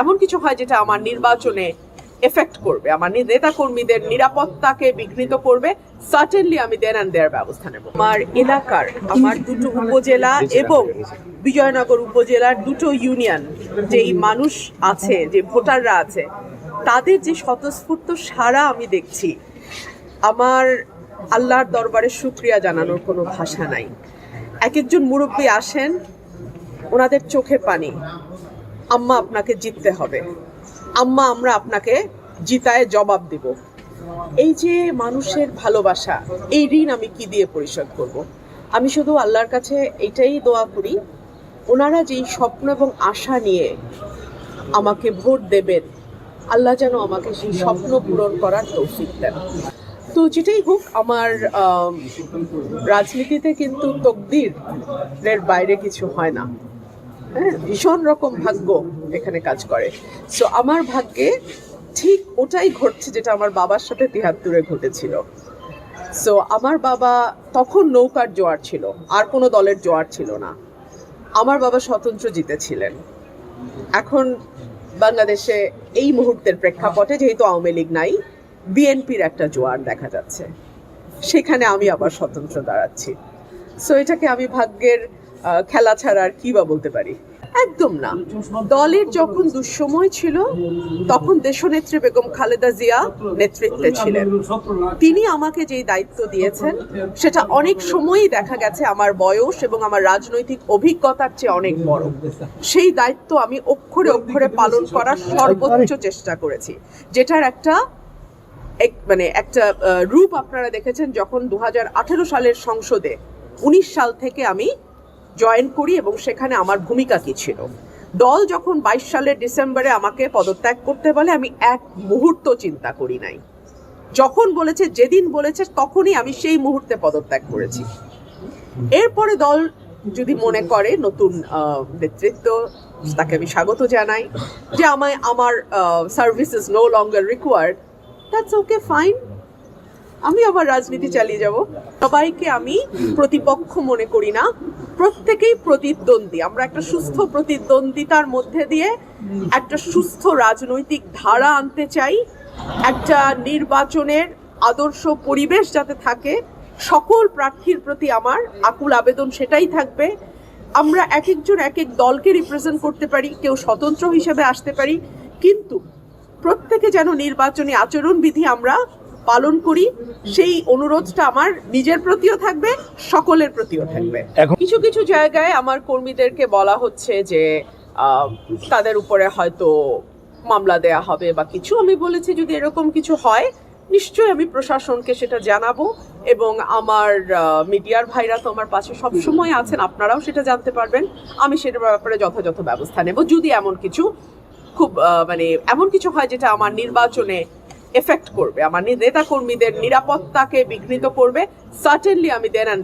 এমন কিছু হয় যেটা আমার নির্বাচনে এফেক্ট করবে। আমার নেতা কর্মীদের নিরাপত্তাকে বিঘ্নিত করবে। সার্টেনলি আমি দেন অ্যান্ড দেয়ার ব্যবস্থা নেব। আমার এলাকার, আমার দুটো উপজেলা এবং বিজয়নগর উপজেলার দুটো ইউনিয়ন যেই মানুষ আছে, যে ভোটাররা আছে, তাদের যে স্বতঃস্ফূর্ত সারা আমি দেখছি, আমার আল্লাহর দরবারে শুক্রিয়া জানানোর কোনো ভাষা নাই। এক একজন মুরব্বী আসেন, ওনাদের চোখে পানি। আম্মা আপনাকে জিততে হবে। আম্মা, আমরা আপনাকে জিতায় জবাব দেব। এই যে মানুষের ভালোবাসা, এই ঋণ আমি কি দিয়ে পরিশোধ করব? আমি শুধু আল্লাহর কাছে এটাই দোয়া করি, ওনারা যেই স্বপ্ন এবং আশা নিয়ে আমাকে ভোট দেবেন, আল্লাহ যেন আমাকে সেই স্বপ্ন পূরণ করার তৌফিক দেন। তো যেটাই হোক, আমার রাজনীতিতে কিন্তু তকদিরের বাইরে কিছু হয় না। ভীষণ রকম ভাগ্য এখানে কাজ করে। সো আমার ভাগ্যে ঠিক ওটাই ঘটছে যেটা আমার বাবার সাথে তিহাত্তরে ঘটেছিল। সো আমার বাবা তখন নৌকার জোয়ার ছিল, আর কোনো দলের জোয়ার ছিল না। আমার বাবা স্বতন্ত্র জিতেছিলেন। এখন বাংলাদেশে এই মুহূর্তের প্রেক্ষাপটে যেহেতু আওয়ামী লীগ নাই, বিএনপির একটা জোয়ার দেখা যাচ্ছে। সেখানে আমি আবার স্বতন্ত্র দাঁড়াচ্ছি। সো এটাকে আমি ভাগ্যের খেলা ছাড়া আর কি বা বলতে পারি? একদম না। দলের যখন দুঃসময় ছিল, তখন দেশনেত্রী বেগম খালেদা জিয়া নেতৃত্বে ছিলেন। তিনি আমাকে যেই দায়িত্ব দিয়েছেন, সেটা অনেক সময়ই দেখা গেছে আমার বয়স এবং আমার রাজনৈতিক অভিজ্ঞতার চেয়ে অনেক বড়। সেই দায়িত্ব আমি অক্ষরে অক্ষরে পালন করার সর্বোচ্চ চেষ্টা করেছি। যেটার একটা এক- মানে একটা রূপ আপনারা দেখেছেন যখন দু হাজার আঠারো সালের সংসদে, উনিশ সাল থেকে আমি জয়েন করি এবং সেখানে আমার ভূমিকা কি ছিল। দল যখন বাইশ সালের ডিসেম্বরে আমাকে পদত্যাগ করতে বলে, আমি এক মুহূর্ত চিন্তা করি নাই। যখন বলেছে, যেদিন বলেছে, তখনই আমি সেই মুহূর্তে পদত্যাগ করেছি। এরপরে দল যদি মনে করে, নতুন নেতৃত্ব, তাকে আমি স্বাগত জানাই, যে আমায়, আমার service is no longer required that's okay fine আমি আবার রাজনীতি চালিয়ে যাব। সবাইকে আমি প্রতিপক্ষ মনে করি না। প্রত্যেকেই প্রতিদ্বন্দ্বী। আমরা একটা সুস্থ প্রতিদ্বন্দ্বিতার মধ্যে দিয়ে একটা সুস্থ রাজনৈতিক ধারা আনতে চাই। একটা নির্বাচনের আদর্শ পরিবেশ যাতে থাকে। সকল প্রার্থীর প্রতি আমার আকুল আবেদন সেটাই থাকবে। আমরা এক একজন এক এক দলকে রিপ্রেজেন্ট করতে পারি, কেউ স্বতন্ত্র হিসেবে আসতে পারি। কিন্তু প্রত্যেকে যেন নির্বাচনী আচরণবিধি আমরা পালন করি সেই অনুরোধটা আমার নিজের প্রতিও থাকবে সকলের প্রতিও থাকবে। কিছু কিছু জায়গায় আমার কর্মীদেরকে বলা হচ্ছে যে তাদের উপরে হয়তো মামলা দেয়া হবে বা কিছু। আমি বলেছি যদি এরকম কিছু হয় নিশ্চয়ই আমি প্রশাসনকে সেটা জানাব এবং আমার মিডিয়ার ভাইরা তো আমার পাশে সবসময় আছেন আপনারাও সেটা জানতে পারবেন। আমি সেটার ব্যাপারে যথাযথ ব্যবস্থা নেব। যদি এমন কিছু খুব মানে এমন কিছু হয় যেটা আমার নির্বাচনে এফেক্ট করবে। আমার নেতা কর্মীদের নিরাপত্তাকে বিঘ্নিত করবে। সার্টেনলি আমি দেন অ্যান্ড